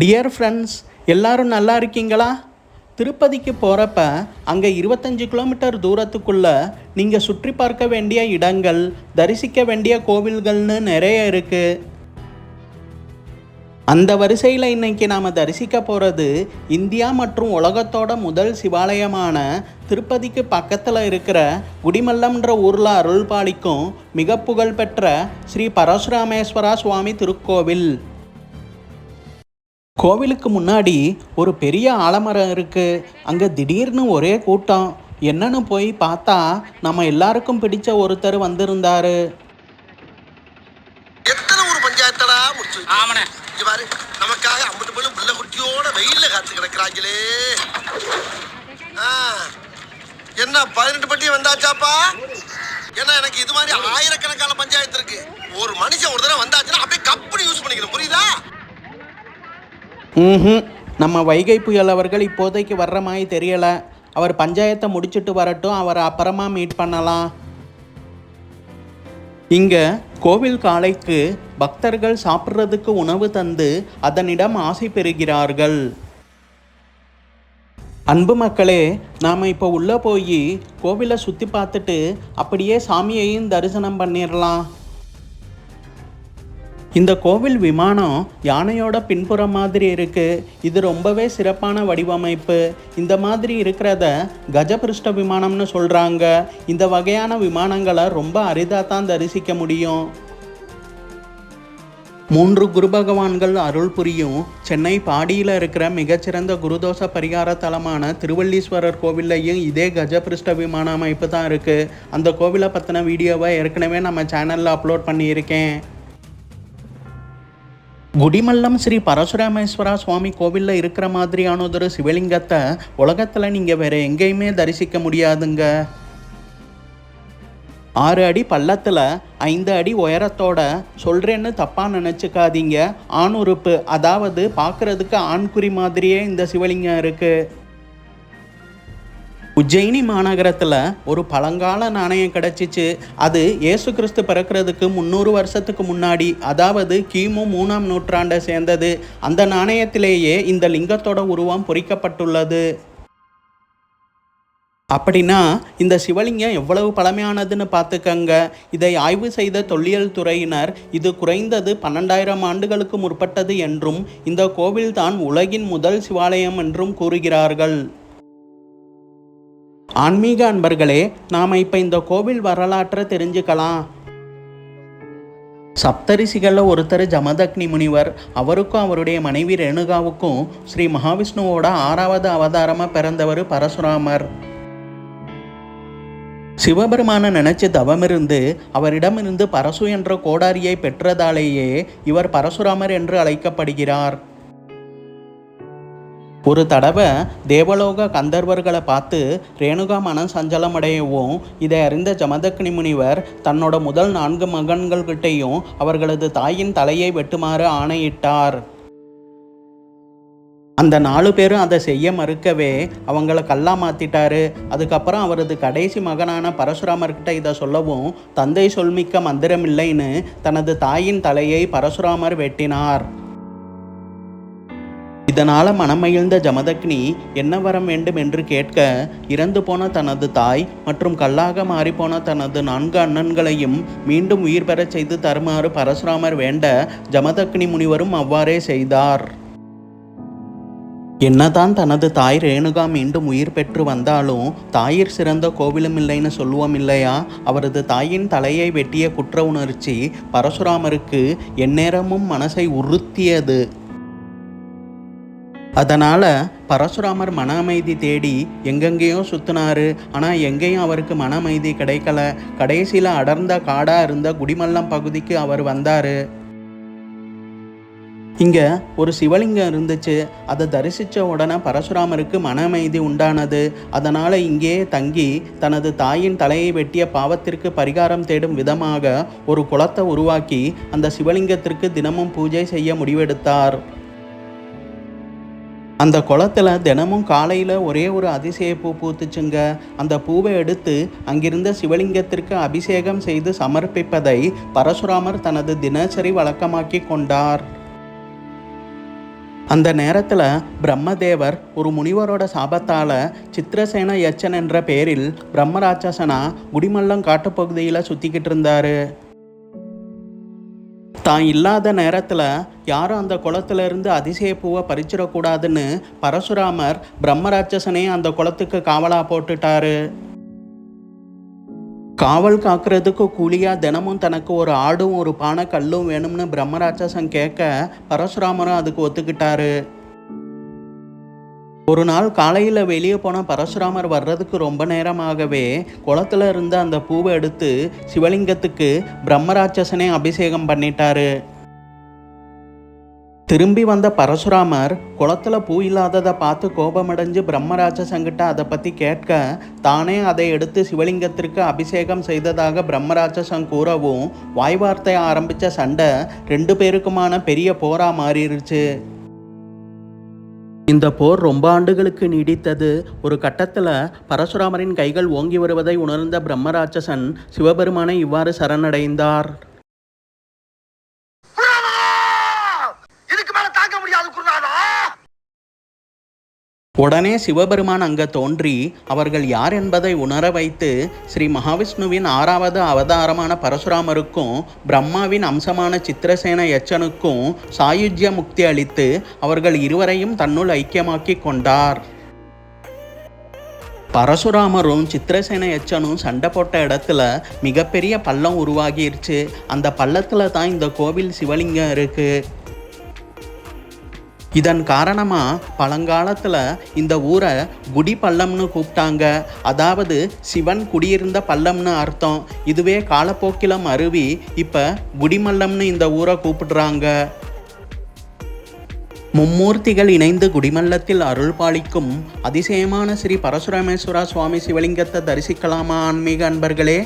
Dear friends எல்லாரும் நல்லா இருக்கீங்களா? திருப்பதிக்கு போகிறப்ப அங்கே இருபத்தஞ்சி கிலோமீட்டர் தூரத்துக்குள்ள நீங்கள் சுற்றி பார்க்க வேண்டிய இடங்கள் தரிசிக்க வேண்டிய கோவில்கள்னு நிறைய இருக்குது அந்த வரிசையில் இன்னைக்கு நாம் தரிசிக்க போகிறது இந்தியா மற்றும் உலகத்தோட முதல் சிவாலயமான திருப்பதிக்கு பக்கத்தில் இருக்கிற குடிமல்லம்ன்ற ஊரில் அருள் பாலிக்கும் மிக புகழ்பெற்ற ஸ்ரீ பரசுராமேஸ்வரா சுவாமி திருக்கோவில். கோவிலுக்கு முன்னாடி ஒரு பெரிய ஆலமரம் இருக்கு. அங்கே திடீர்னு ஒரே கூட்டம். என்னன்னு போய் பார்த்தா நம்ம எல்லாருக்கும் பிடிச்ச ஒருத்தர் வந்திருந்தாரு. எத்தனை ஊர் பஞ்சாயத்தடா முடிச்சு? ஆமாண்ணே. இங்க பாரு நமக்காக அம்பட்டு பேரும் புள்ள குட்டியோட வெயில்ல காத்து கிடக்குறாங்களே. ஆ, என்ன பதினெட்டு பட்டி வந்தாச்சாப்பா? ஏன்னா எனக்கு இது மாதிரி ஆயிரக்கணக்கான பஞ்சாயத்து இருக்கு. ஒரு மனுஷன் ஒரு தடவை வந்தாச்சுன்னா அப்படியே கப்படி யூஸ் பண்ணிக்கணும். புரியுதா? ம் நம்ம வைகை புயல் அவர்கள் இப்போதைக்கு வர்ற மாதிரி தெரியலை. அவர் பஞ்சாயத்தை முடிச்சுட்டு வரட்டும் அவரை அப்புறமா மீட் பண்ணலாம். இங்கே கோவில் காலைக்கு பக்தர்கள் சாப்பிட்றதுக்கு உணவு தந்து அதனிடம் ஆசை பெறுகிறார்கள். அன்பு மக்களே நாம் இப்போ உள்ளே போய் கோவிலை சுற்றி பார்த்துட்டு அப்படியே சாமியையும் தரிசனம் பண்ணிடலாம். இந்த கோவில் விமானம் யானையோட பின்புறம் மாதிரி இருக்குது இது ரொம்பவே சிறப்பான வடிவமைப்பு. இந்த மாதிரி இருக்கிறத கஜபிருஷ்ட விமானம்னு சொல்கிறாங்க இந்த வகையான விமானங்களை ரொம்ப அரிதாக தான் தரிசிக்க முடியும். மூன்று குரு பகவான்கள் அருள் புரியும். சென்னை பாடியில் இருக்கிற மிகச்சிறந்த குருதோஷ பரிகார தலமான திருவள்ளீஸ்வரர் கோவில்லையும் இதே கஜபிருஷ்ட விமான அமைப்பு தான் இருக்குது அந்த கோவிலை பற்றின வீடியோவை ஏற்கனவே நம்ம சேனலில் அப்லோட் பண்ணியிருக்கேன். குடிமல்லம் ஸ்ரீ பரசுராமேஸ்வரா சுவாமி கோவிலில் இருக்கிற மாதிரியானதொரு சிவலிங்கத்தை உலகத்தில் நீங்கள் வேற எங்கேயுமே தரிசிக்க முடியாதுங்க. ஆறு அடி பள்ளத்தில் ஐந்து அடி உயரத்தோட சொல்கிறேன்னு தப்பாக நினச்சிக்காதீங்க. ஆண் உறுப்பு அதாவது பார்க்குறதுக்கு ஆண்குறி மாதிரியே இந்த சிவலிங்கம் இருக்குது உஜ்ஜயினி மாநகரத்தில் ஒரு பழங்கால நாணயம் கிடச்சிச்சு. அது இயேசு கிறிஸ்து பிறக்கிறதுக்கு முந்நூறு வருஷத்துக்கு முன்னாடி அதாவது கிமு மூணாம் நூற்றாண்டை சேர்ந்தது. அந்த நாணயத்திலேயே இந்த லிங்கத்தோட உருவம் பொறிக்கப்பட்டுள்ளது. அப்படின்னா இந்த சிவலிங்கம் எவ்வளவு பழமையானதுன்னு பார்த்துக்கங்க. இதை ஆய்வு செய்த தொல்லியல் துறையினர் இது குறைந்தது பன்னெண்டாயிரம் ஆண்டுகளுக்கு முற்பட்டது என்றும் இந்த கோவில்தான் உலகின் முதல் சிவாலயம் என்றும் கூறுகிறார்கள். ஆன்மீக அன்பர்களே நாம் இப்போ இந்த கோவில் வரலாற்றை தெரிஞ்சுக்கலாம். சப்தரிசிகளில் ஒருத்தர் ஜமதக்னி முனிவர் அவருக்கும் அவருடைய மனைவி ரேணுகாவுக்கும் ஸ்ரீ மகாவிஷ்ணுவோட ஆறாவது அவதாரமாக பிறந்தவர் பரசுராமர். சிவபெருமானை நினைச்சு தவமிருந்து அவரிடமிருந்து பரசு என்ற கோடாரியை பெற்றதாலேயே இவர் பரசுராமர் என்று அழைக்கப்படுகிறார். ஒரு தடவை தேவலோக கந்தர்வர்களை பார்த்து ரேணுகா மனம் சஞ்சலமடையவும் இதை அறிந்த ஜமதக்னி முனிவர் தன்னோட முதல் நான்கு மகன்கள்கிட்டையும் அவர்களது தாயின் தலையை வெட்டுமாறு ஆணையிட்டார். அந்த நாலு பேரும் அதை செய்ய மறுக்கவே அவங்கள கல்லா மாத்திட்டாரு. அதுக்கப்புறம் அவரது கடைசி மகனான பரசுராமர்கிட்ட இதை சொல்லவும் தந்தை சொல்மிக்க மந்திரமில்லைன்னு தனது தாயின் தலையை பரசுராமர் வெட்டினார். இதனால் மனமகிழ்ந்த ஜமதக்னி என்ன வரம் வேண்டும் என்று கேட்க இறந்து போன தனது தாய் மற்றும் கல்லாக மாறிப்போன தனது நான்கு அண்ணன்களையும் மீண்டும் உயிர் பெறச் செய்து தருமாறு பரசுராமர் வேண்ட ஜமதக்னி முனிவரும் அவ்வாறே செய்தார். என்னதான் தனது தாய் ரேணுகா மீண்டும் உயிர் பெற்று வந்தாலும் தாயிற் சிறந்த கோவிலும் இல்லைன்னு சொல்லுவோம் இல்லையா? அவரது தாயின் தலையை வெட்டிய குற்ற உணர்ச்சி பரசுராமருக்கு எந்நேரமும் மனசை உறுத்தியது. அதனால் பரசுராமர் மன அமைதி தேடி எங்கெங்கேயோ சுற்றினாரு ஆனால் எங்கேயும் அவருக்கு மன அமைதி கிடைக்கல. கடைசியில் அடர்ந்த காடாக இருந்த குடிமல்லம் பகுதிக்கு அவர் வந்தார். இங்கே ஒரு சிவலிங்கம் இருந்துச்சு. அதை தரிசித்த உடனே பரசுராமருக்கு மன அமைதி உண்டானது. அதனால் இங்கே தங்கி தனது தாயின் தலையை வெட்டிய பாவத்திற்கு பரிகாரம் தேடும் விதமாக ஒரு குளத்தை உருவாக்கி அந்த சிவலிங்கத்திற்கு தினமும் பூஜை செய்ய முடிவெடுத்தார். அந்த குளத்தில் தினமும் காலையில் ஒரே ஒரு அதிசய பூ பூத்துச்சுங்க. அந்த பூவை எடுத்து அங்கிருந்த சிவலிங்கத்திற்கு அபிஷேகம் செய்து சமர்ப்பிப்பதை பரசுராமர் தனது தினசரி வழக்கமாக்கி கொண்டார். அந்த நேரத்தில் பிரம்மதேவர் ஒரு முனிவரோட சாபத்தால் சித்திரசேன யச்சன் என்ற பெயரில் பிரம்மராட்சசனா குடிமல்லம் காட்டுப்பகுதியில் சுற்றிக்கிட்டு இருந்தாரு. தான் இல்லாத நேரத்தில் யாரும் அந்த குளத்திலிருந்து அதிசய பூவை பறிச்சிடக்கூடாதுன்னு பரசுராமர் பிரம்மராட்சசனே அந்த குளத்துக்கு காவலா போட்டுட்டாரு. காவல் காக்கிறதுக்கு கூலியாக தினமும் தனக்கு ஒரு ஆடும் ஒரு பானை கல்லும் வேணும்னு பிரம்மராட்சசன் கேட்க பரசுராமரும் அதுக்கு ஒத்துக்கிட்டாரு. ஒரு நாள் காலையில் வெளியே போன பரசுராமர் வர்றதுக்கு ரொம்ப நேரமாகவே குளத்துல இருந்த அந்த பூவை எடுத்து சிவலிங்கத்துக்கு பிரம்மராட்சசனே அபிஷேகம் பண்ணிட்டாரு. திரும்பி வந்த பரசுராமர் குளத்துல பூ இல்லாததை பார்த்து கோபமடைஞ்சு பிரம்மராட்சசங்கிட்ட அதை பற்றி கேட்க தானே அதை எடுத்து சிவலிங்கத்திற்கு அபிஷேகம் செய்ததாக பிரம்மராட்சசன் கூறவும் வாய்வார்த்தை ஆரம்பித்த சண்டை ரெண்டு பேருக்குமான பெரிய போரா மாறிடுச்சு இந்த போர் ரொம்ப ஆண்டுகளுக்கு நீடித்தது. ஒரு கட்டத்தில் பரசுராமரின் கைகள் ஓங்கி வருவதை உணர்ந்த பிரம்மராட்சசன் சிவபெருமானை இவ்வாறு சரணடைந்தார் இதுக்கு மேல தாங்க முடியாது குருநாதா உடனே சிவபெருமான் அங்கே தோன்றி அவர்கள் யார் என்பதை உணர வைத்து ஸ்ரீ மகாவிஷ்ணுவின் ஆறாவது அவதாரமான பரசுராமருக்கும் பிரம்மாவின் அம்சமான சித்திரசேன யச்சனுக்கும் சாயுஜ்ய முக்தி அளித்து அவர்கள் இருவரையும் தன்னுள் ஐக்கியமாக்கி கொண்டார். பரசுராமரும் சித்திரசேன யச்சனும் சண்டை போட்ட இடத்துல மிகப்பெரிய பள்ளம் உருவாகிருச்சு. அந்த பள்ளத்தில் தான் இந்த கோவில் சிவலிங்கம் இருக்குது இதன் காரணமாக பழங்காலத்தில் இந்த ஊரை குடி பள்ளம்னு கூப்பிட்டாங்க. அதாவது சிவன் குடியிருந்த பள்ளம்னு அர்த்தம். இதுவே காலப்போக்கில் மருவி இப்போ குடிமல்லம்னு இந்த ஊரை கூப்பிடுறாங்க. மும்மூர்த்திகள் இணைந்து குடிமல்லத்தில் அருள் பாலிக்கும் அதிசயமான ஸ்ரீ பரசுராமேஸ்வரா சுவாமி சிவலிங்கத்தை தரிசிக்கலாமா ஆன்மீக அன்பர்களே?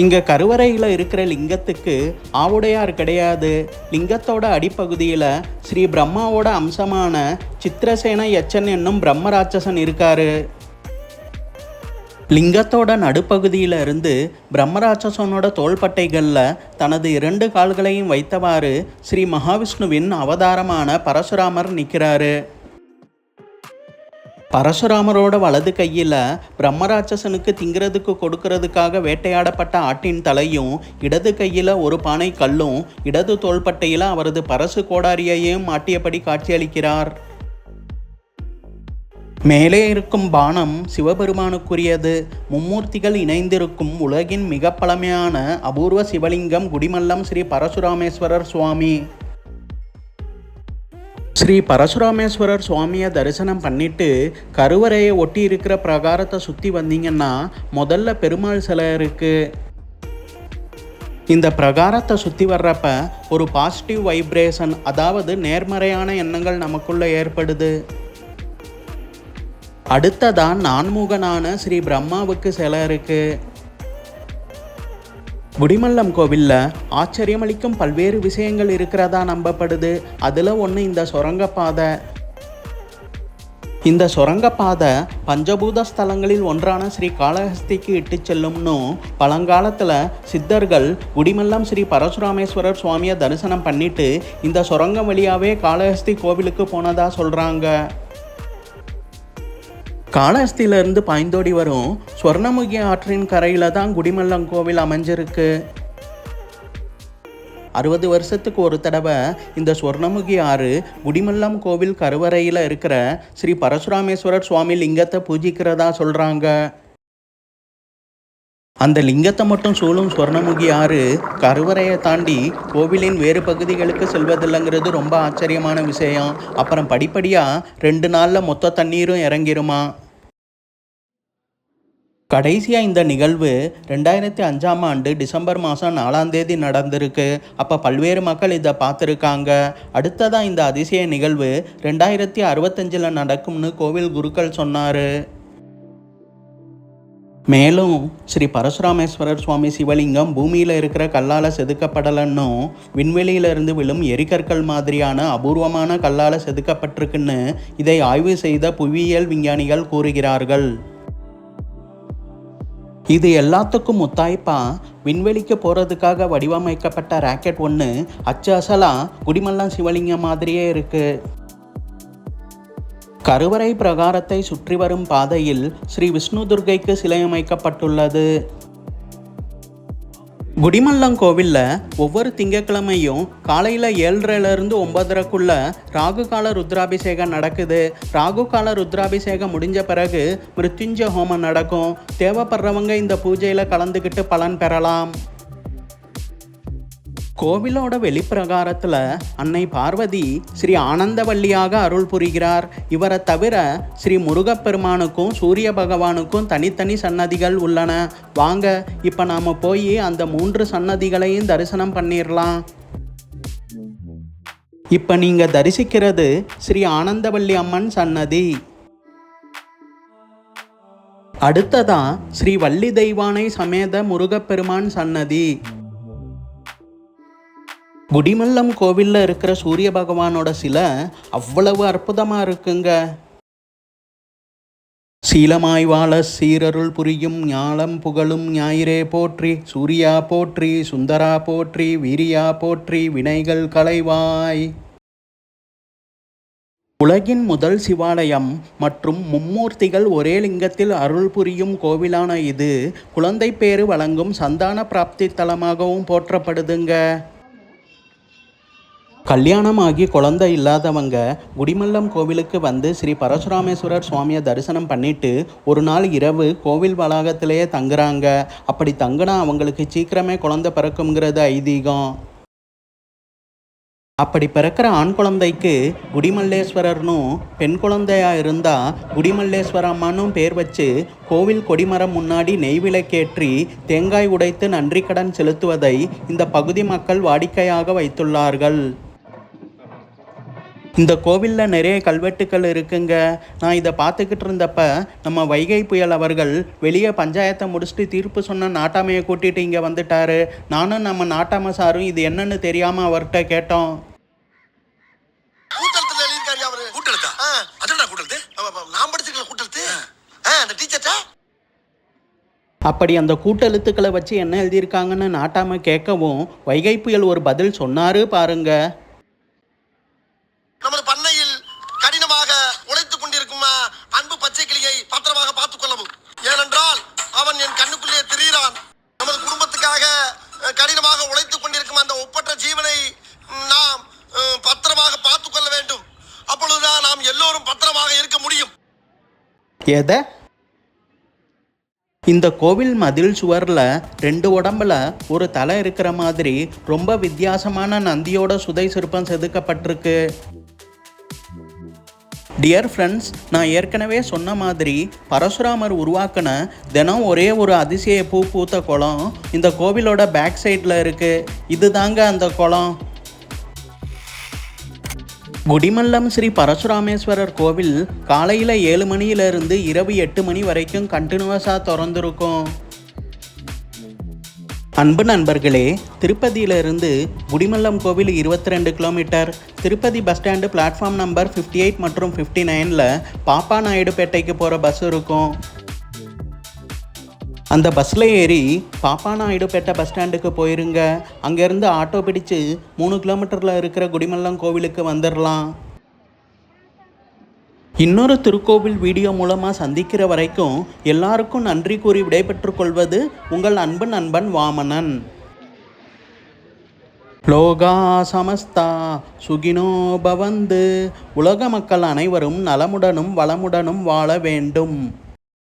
இங்கே கருவறையில் இருக்கிற லிங்கத்துக்கு ஆவுடையார் கிடையாது. லிங்கத்தோட அடிப்பகுதியில் ஸ்ரீ பிரம்மாவோட அம்சமான சித்திரசேன யச்சன் என்னும் பிரம்மராட்சசன் இருக்காரு. லிங்கத்தோட நடுப்பகுதியில் இருந்து பிரம்மராட்சசனோட தோள்பட்டைகளில் தனது இரண்டு கால்களையும் வைத்தவாறு ஸ்ரீ மகாவிஷ்ணுவின் அவதாரமான பரசுராமர் நிற்கிறாரு பரசுராமரோட வலது கையில் பிரம்மராட்சசனுக்கு திங்கிறதுக்கு கொடுக்கறதுக்காக வேட்டையாடப்பட்ட ஆட்டின் தலையும் இடது கையில் ஒரு பானை கல்லும் இடது தோள்பட்டையில் அவரது பரசு கோடாரியையும் மாட்டியபடி காட்சியளிக்கிறார். மேலே இருக்கும் பானம் சிவபெருமானுக்குரியது. மும்மூர்த்திகள் இணைந்திருக்கும் உலகின் மிக பழமையான அபூர்வ சிவலிங்கம் குடிமல்லம் ஸ்ரீ பரசுராமேஸ்வரர் சுவாமி. ஸ்ரீ பரசுராமேஸ்வரர் சுவாமியை தரிசனம் பண்ணிட்டு கருவறையை ஒட்டி இருக்கிற பிரகாரத்தை சுற்றி வந்தீங்கன்னா முதல்ல பெருமாள் சிலை இருக்கு. இந்த பிரகாரத்தை சுற்றி வர்றப்ப ஒரு பாசிட்டிவ் வைப்ரேஷன் அதாவது நேர்மறையான எண்ணங்கள் நமக்குள்ள ஏற்படுது. அடுத்ததான் நான்முகனான ஸ்ரீ பிரம்மாவுக்கு சிலை இருக்குது குடிமல்லம் கோவிலில் ஆச்சரியமளிக்கும் பல்வேறு விஷயங்கள் இருக்கிறதா நம்பப்படுது. அதில் ஒன்று இந்த சுரங்கப்பாதை. இந்த சுரங்கப்பாதை பஞ்சபூத ஸ்தலங்களில் ஒன்றான ஸ்ரீ காளஹஸ்திக்கு இட்டு செல்லும்னு பழங்காலத்தில் சித்தர்கள் குடிமல்லம் ஸ்ரீ பரசுராமேஸ்வரர் சுவாமியை தரிசனம் பண்ணிட்டு இந்த சுரங்கம் வழியாகவே காளஹஸ்தி கோவிலுக்கு போனதாக சொல்கிறாங்க காளஹஸ்தியிலிருந்து பாய்ந்தோடி வரும் சொர்ணமுகி ஆற்றின் கரையில் தான் குடிமல்லம் கோவில் அமைஞ்சிருக்கு. அறுபது வருஷத்துக்கு ஒரு தடவை இந்த சொர்ணமுகி ஆறு குடிமல்லம் கோவில் கருவறையில் இருக்கிற ஸ்ரீ பரசுராமேஸ்வரர் சுவாமி லிங்கத்தை பூஜிக்கிறதா சொல்கிறாங்க அந்த லிங்கத்தை மட்டும் சூழும் சொர்ணமுகி ஆறு கருவறையை தாண்டி கோவிலின் வேறு பகுதிகளுக்கு செல்வதில்லைங்கிறது ரொம்ப ஆச்சரியமான விஷயம். அப்புறம் படிப்படியாக ரெண்டு நாளில் மொத்த தண்ணீரும் இறங்கிருமா. கடைசியாக இந்த நிகழ்வு ரெண்டாயிரத்தி அஞ்சாம் ஆண்டு டிசம்பர் மாதம் நாலாம் தேதி நடந்திருக்கு. அப்போ பல்வேறு மக்கள் இதை பார்த்துருக்காங்க. அடுத்ததாக இந்த அதிசய நிகழ்வு ரெண்டாயிரத்தி அறுபத்தஞ்சில் நடக்கும்னு கோவில் குருக்கள் சொன்னார். மேலும் ஸ்ரீ பரசுராமேஸ்வரர் சுவாமி சிவலிங்கம் பூமியில் இருக்கிற கல்லால் செதுக்கப்படலைன்னும் விண்வெளியிலிருந்து விழும் எரிகற்கள் மாதிரியான அபூர்வமான கல்லால் செதுக்கப்பட்டிருக்குன்னு இதை ஆய்வு செய்த புவியியல் விஞ்ஞானிகள் கூறுகிறார்கள். இது எல்லாத்துக்கும் முத்தாய்ப்பாக விண்வெளிக்கு போகிறதுக்காக வடிவமைக்கப்பட்ட ராக்கெட் ஒன்று அச்சு அசலாக குடிமல்லம் சிவலிங்கம் மாதிரியே இருக்குது கருவறை பிரகாரத்தை சுற்றி வரும் பாதையில் ஸ்ரீ விஷ்ணு துர்க்கைக்கு சிலை அமைக்கப்பட்டுள்ளது. குடிமல்லம் கோவிலில் ஒவ்வொரு திங்கட்கிழமையும் காலையில் ஏழரைலேருந்து ஒன்பதரைக்குள்ள ராகு கால ருத்ராபிஷேகம் நடக்குது. ராகு கால ருத்ராபிஷேகம் முடிஞ்ச பிறகு மிருத்யுஞ்ச ஹோமம் நடக்கும். தேவைப்படுறவங்க இந்த பூஜையில் கலந்துக்கிட்டு பலன் பெறலாம். கோவிலோட வெளிப்பிரகாரத்தில் அன்னை பார்வதி ஸ்ரீ ஆனந்தவல்லியாக அருள் புரிகிறார். இவரை தவிர ஸ்ரீ முருகப்பெருமானுக்கும் சூரிய பகவானுக்கும் தனித்தனி சன்னதிகள் உள்ளன. வாங்க இப்போ நாம் போய் அந்த மூன்று சன்னதிகளையும் தரிசனம் பண்ணிடலாம் இப்போ நீங்கள் தரிசிக்கிறது ஸ்ரீ ஆனந்தவல்லி அம்மன் சன்னதி. அடுத்ததான் ஸ்ரீ வள்ளி தெய்வானை சமேத முருகப்பெருமான் சன்னதி. குடிமல்லம் கோவிலில் இருக்கிற சூரிய பகவானோட சிலை அவ்வளவு அற்புதமாக இருக்குங்க. சீலமாய் வாழ சீரருள் புரியும் ஞாலம் புகழும் ஞாயிறே போற்றி சூர்யா போற்றி சுந்தரா போற்றி வீரியா போற்றி வினைகள் களைவாய் உலகின் முதல் சிவாலயம் மற்றும் மும்மூர்த்திகள் ஒரே லிங்கத்தில் அருள் புரியும் கோவிலான இது குழந்தை பேறு வழங்கும் சந்தான பிராப்தி தலமாகவும் போற்றப்படுதுங்க. கல்யாணமாகி குழந்தை இல்லாதவங்க குடிமல்லம் கோவிலுக்கு வந்து ஸ்ரீ பரசுராமேஸ்வரர் சுவாமியை தரிசனம் பண்ணிட்டு ஒரு நாள் இரவு கோவில் வளாகத்திலேயே தங்குறாங்க. அப்படி தங்கினா அவங்களுக்கு சீக்கிரமே குழந்தை பிறக்குங்கிறது ஐதீகம். அப்படி பிறக்கிற ஆண் குழந்தைக்கு குடிமல்லேஸ்வரர்னும் பெண் குழந்தையா இருந்தால் குடிமல்லேஸ்வரம்மானும் பேர் வச்சு கோவில் கொடிமரம் முன்னாடி நெய்விளக்கேற்றி தேங்காய் உடைத்து நன்றி கடன் செலுத்துவதை இந்த பகுதி மக்கள் வாடிக்கையாக வைத்துள்ளார்கள். இந்த கோவிலில் நிறைய கல்வெட்டுக்கள் இருக்குங்க. நான் இதை பார்த்துக்கிட்டு இருந்தப்ப நம்ம வைகை புயல் அவர்கள் வெளியே பஞ்சாயத்தை முடிச்சுட்டு தீர்ப்பு சொன்ன நாட்டாமையை கூட்டிட்டு இங்கே வந்துட்டாரு. நானும் நம்ம நாட்டாம சாரும் இது என்னன்னு தெரியாமல் அவர்கிட்ட கேட்டோம். அப்படி அந்த கூட்டெழுத்துக்களை வச்சு என்ன எழுதியிருக்காங்கன்னு நாட்டாம கேட்கவும் வைகை புயல் ஒரு பதில் சொன்னாரு பாருங்க. பத்திரமாக இருக்க முடியும். எதை? இந்த கோவில் மதில் சுவரில் ரெண்டு உடம்புல ஒரு தலை இருக்கிற மாதிரி ரொம்ப வித்தியாசமான நந்தியோட சுதை சிற்பம் செதுக்கப்பட்டிருக்கு. டியர் ஃப்ரெண்ட்ஸ் நான் ஏற்கனவே சொன்ன மாதிரி பரசுராமர் உருவாக்கின தினம் ஒரே ஒரு அதிசய பூ பூத்த குளம் இந்த கோவிலோட பேக் சைடில் இருக்குது இதுதாங்க அந்த குளம். குடிமல்லம் ஸ்ரீ பரசுராமேஸ்வரர் கோவில் காலையில் ஏழு மணியிலிருந்து இரவு எட்டு மணி வரைக்கும் கண்டினியூஸாக திறந்துருக்கும். அன்பு நண்பர்களே திருப்பதியிலிருந்து குடிமல்லம் கோவில் இருபத்தி ரெண்டு kilometre Tirupati bus stand platform number fifty eight மற்றும் ஃபிஃப்டி நைனில் பாப்பா நாயுடுபேட்டைக்கு போகிற பஸ் இருக்கும். அந்த பஸ்ஸில் ஏறி பாப்பா நாயுடுபேட்டை பஸ் ஸ்டாண்டுக்கு போயிருங்க. அங்கேருந்து ஆட்டோ பிடிச்சு மூணு கிலோமீட்டரில் இருக்கிற குடிமல்லம் கோவிலுக்கு வந்துடலாம் இன்னொரு திருக்கோவில் வீடியோ மூலமாக சந்திக்கிற வரைக்கும் எல்லாருக்கும் நன்றி கூறி விடைபெற்றுக் கொள்வது உங்கள் அன்பு நண்பன் வாமனன். லோகா சமஸ்தா சுகினோ பவந்து. உலக மக்கள் அனைவரும் நலமுடனும் வளமுடனும் வாழ வேண்டும்.